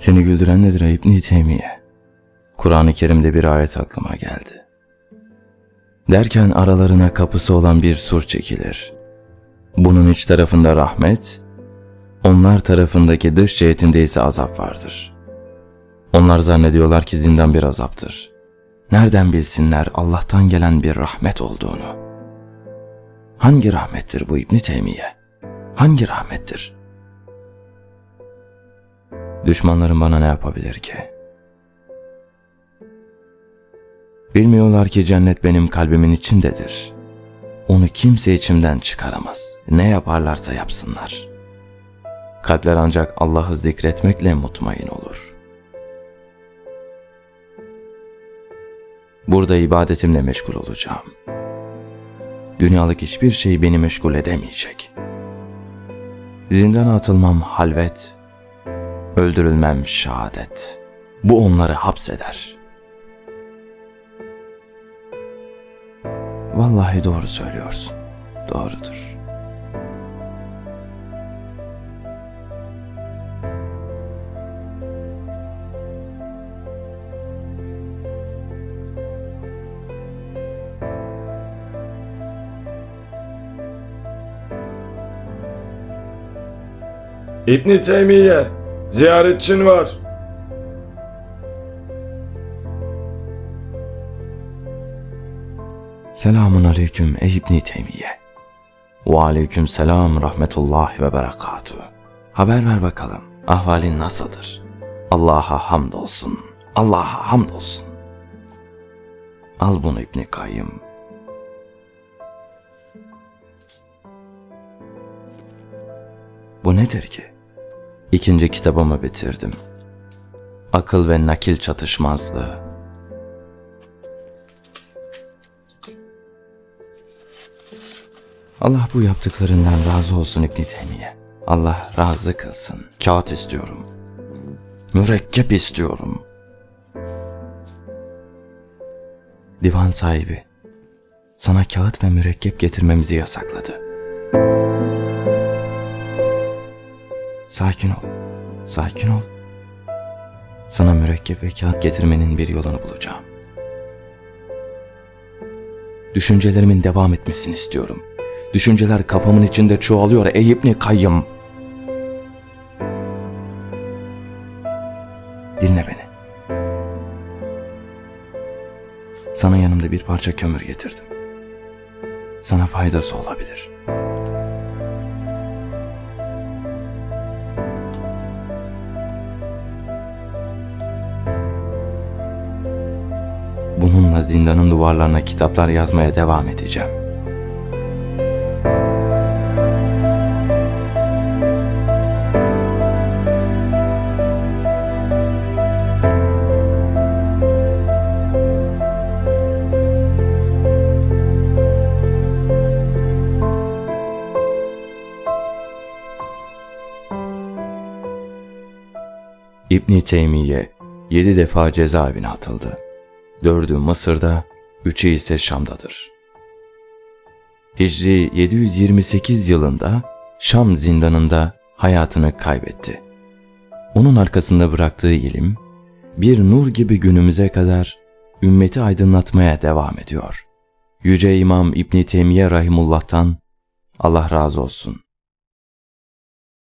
Seni güldüren nedir ey İbn-i Teymiye? Kur'an-ı Kerim'de bir ayet aklıma geldi. Derken aralarına kapısı olan bir sur çekilir. Bunun iç tarafında rahmet, onlar tarafındaki dış cihetinde ise azap vardır. Onlar zannediyorlar ki zindan bir azaptır. Nereden bilsinler Allah'tan gelen bir rahmet olduğunu? Hangi rahmettir bu İbn Teymiye? Hangi rahmettir? Düşmanlarım bana ne yapabilir ki? Bilmiyorlar ki cennet benim kalbimin içindedir. Onu kimse içimden çıkaramaz. Ne yaparlarsa yapsınlar. Kalpler ancak Allah'ı zikretmekle mutmain olur. Burada ibadetimle meşgul olacağım. Dünyalık hiçbir şey beni meşgul edemeyecek. Zindana atılmam halvet, öldürülmem şehadet. Bu onları hapseder. Vallahi doğru söylüyorsun. Doğrudur. İbni Teymiye, ziyaretçin var. Selamun aleyküm ey İbni Teymiye. Ve aleyküm selam rahmetullahi ve berekatuhu. Haber ver bakalım. Ahvalin nasıldır? Allah'a hamdolsun. Allah'a hamdolsun. Al bunu İbni Kayyım. Bu nedir ki? İkinci kitabımı bitirdim. Akıl ve nakil çatışmazlığı. Allah bu yaptıklarından razı olsun İbn Teymiye. Allah razı kılsın. Kağıt istiyorum. Mürekkep istiyorum. Divan sahibi sana kağıt ve mürekkep getirmemizi yasakladı. Sakin ol. Sakin ol. Sana mürekkep ve kağıt getirmenin bir yolunu bulacağım. Düşüncelerimin devam etmesini istiyorum. Düşünceler kafamın içinde çoğalıyor ey İbni Kayyım. Dinle beni. Sana yanımda bir parça kömür getirdim. Sana faydası olabilir. Bununla zindanın duvarlarına kitaplar yazmaya devam edeceğim. İbni Teymiye yedi defa cezaevine atıldı. Dördü Mısır'da, üçü ise Şam'dadır. Hicri 728 yılında Şam zindanında hayatını kaybetti. Onun arkasında bıraktığı ilim, bir nur gibi günümüze kadar ümmeti aydınlatmaya devam ediyor. Yüce İmam İbni Teymiye Rahimullah'tan Allah razı olsun.